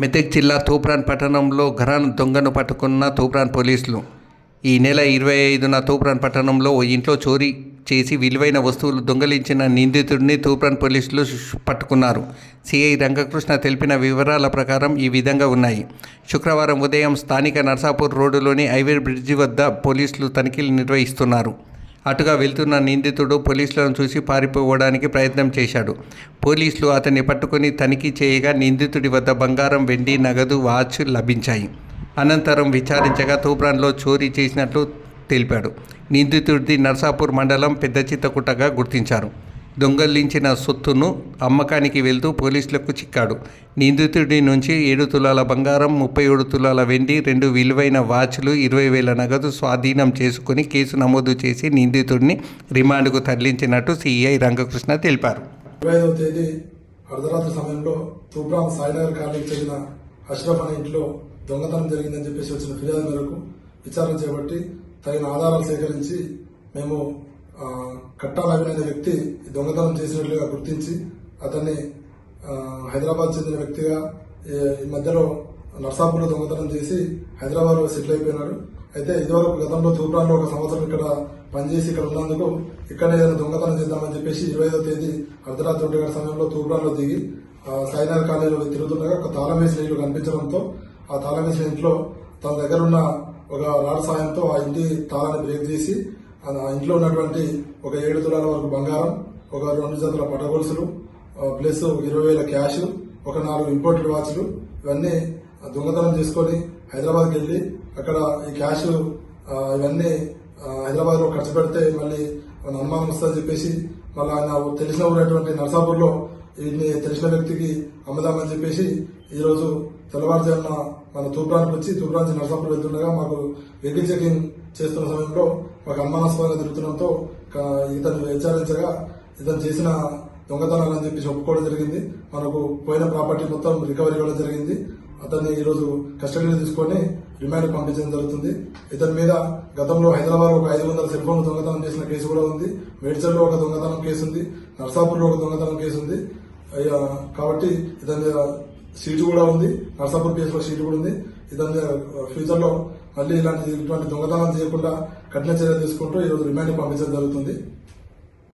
మెదక్ జిల్లా తూప్రాన్ పట్టణంలో ఘరాన దొంగను పట్టుకున్న తూప్రాన్ పోలీసులు. ఈ నెల ఇరవై ఐదున తూప్రాన్ పట్టణంలో ఓ ఇంట్లో చోరీ చేసి విలువైన వస్తువులు దొంగలించిన నిందితుడిని తూప్రాన్ పోలీసులు పట్టుకున్నారు. సిఐ రంగకృష్ణ తెలిపిన వివరాల ప్రకారం ఈ విధంగా ఉన్నాయి. శుక్రవారం ఉదయం స్థానిక నర్సాపూర్ రోడ్డులోని హైవే బ్రిడ్జి వద్ద పోలీసులు తనిఖీలు నిర్వహిస్తున్నారు. అటుగా వెళ్తున్న నిందితుడు పోలీసులను చూసి పారిపోవడానికి ప్రయత్నం చేశాడు. పోలీసులు అతన్ని పట్టుకొని తనిఖీ చేయగా నిందితుడి వద్ద బంగారం వెండి నగదు వాచ్ లభించాయి. అనంతరం విచారించగా తూప్రాన్లో చోరీ చేసినట్లు తెలిపాడు. నిందితుడిది నర్సాపూర్ మండలం పెద్ద చిత్తకుట్టగా గుర్తించారు. దొంగలించిన సొత్తును అమ్మకానికి వెళ్తూ పోలీసులకు చిక్కాడు. నిందితుడి నుంచి ఏడు తులాల బంగారం ముప్పై ఏడు తులాల వెండి రెండు విలువైన వాచ్లు ఇరవై వేల నగదు స్వాధీనం చేసుకుని కేసు నమోదు చేసి నిందితుడిని రిమాండ్కు తరలించినట్టు సిఐ రంగకృష్ణ తెలిపారు. ఇరవై తేదీ అర్ధరాత్రి సమయంలో తూప్రాం సాయినగర్ కాలనీకి చెందిన అష్రఫ్ అనే ఇంట్లో దొంగతనం జరిగిందని చెప్పేసి వచ్చిన ఫిర్యాదు మేరకు విచారణ చేపట్టి తగిన ఆధారాలు సేకరించి మేము కట్టాల అభినయ అనే వ్యక్తి దొంగతనం చేసినట్లుగా గుర్తించి అతన్ని హైదరాబాద్ చెందిన వ్యక్తిగా ఈ- మధ్యలో నర్సాపూర్లో దొంగతనం చేసి హైదరాబాద్లో సెటిల్ అయిపోయినాడు. అయితే ఇదివరకు గతంలో తూప్రాన్లో ఒక సంవత్సరం ఇక్కడ పనిచేసి ఇక్కడ ఉన్నందుకు ఇక్కడ ఏదైనా దొంగతనం చేద్దామని చెప్పేసి ఇరవై ఐదో తేదీ అర్ధరాత్రి ఒంటి గంట సమయంలో తూప్రాన్లో దిగి ఆ, సాయినగర్ కాలనీలో తిరుగుతుండగా ఒక తాళం వేసిన ఇల్లు కనిపించడంతో ఆ తాళం వేసిన ఇంట్లో తన దగ్గర ఉన్న ఒక రాడ్ సాయంతో ఆ ఇంటి తాళాన్ని బ్రేక్ చేసి ఇంట్లో ఉన్నటువంటి ఒక ఏడు తులాల వరకు బంగారం ఒక రెండు జతల పటగొలుసులు ప్లస్ ఇరవై వేల క్యాష్ ఒక నాలుగు ఇంపోర్టెడ్ వాచ్లు ఇవన్నీ దొంగతనం చేసుకొని హైదరాబాద్కి వెళ్ళి అక్కడ ఈ క్యాష్ ఇవన్నీ హైదరాబాద్లో ఖర్చు పెడితే మళ్ళీ మన అనుమానం వస్తుందని చెప్పేసి మళ్ళీ ఆయన తెలిసిన ఊరైనటువంటి నర్సాపూర్లో వీటిని తెలిసిన వ్యక్తికి అమ్ముదామని చెప్పేసి ఈరోజు తెల్లవారుజామున మన తూప్రానికి వచ్చి తూప్రా నుంచి నర్సాపూర్ వెళ్తుండగా మాకు వెహికల్ చెకింగ్ చేస్తున్న సమయంలో మాకు అనుమానాస్పదంగా తిరుగుతుండటంతో ఇతను హెచ్చరించగా ఇతను చేసిన దొంగతనాలని చెప్పేసి ఒప్పుకోవడం జరిగింది. మనకు పోయిన ప్రాపర్టీ మొత్తం రికవరీ ఇవ్వడం జరిగింది. అతన్ని ఈరోజు కస్టడీలో తీసుకొని రిమాండ్ పంపించడం జరుగుతుంది. ఇతని మీద గతంలో హైదరాబాద్ ఒక ఐదు వందల సెల్ ఫోన్ దొంగతనం చేసిన కేసు కూడా ఉంది. మేడ్చల్లో ఒక దొంగతనం కేసు ఉంది. నర్సాపూర్లో ఒక దొంగతనం కేసు ఉంది. కాబట్టి ఇతని మీద సీటు కూడా ఉంది నర్సాపూర్ కేసులో సీటు కూడా ఉంది. ఇతని మీద ఫ్యూచర్లో మళ్ళీ ఇలాంటి ఇటువంటి దొంగతనం చేయకుండా కఠిన చర్య తీసుకుంటూ ఈ రోజు రిమాండ్ పంపించడం జరుగుతుంది.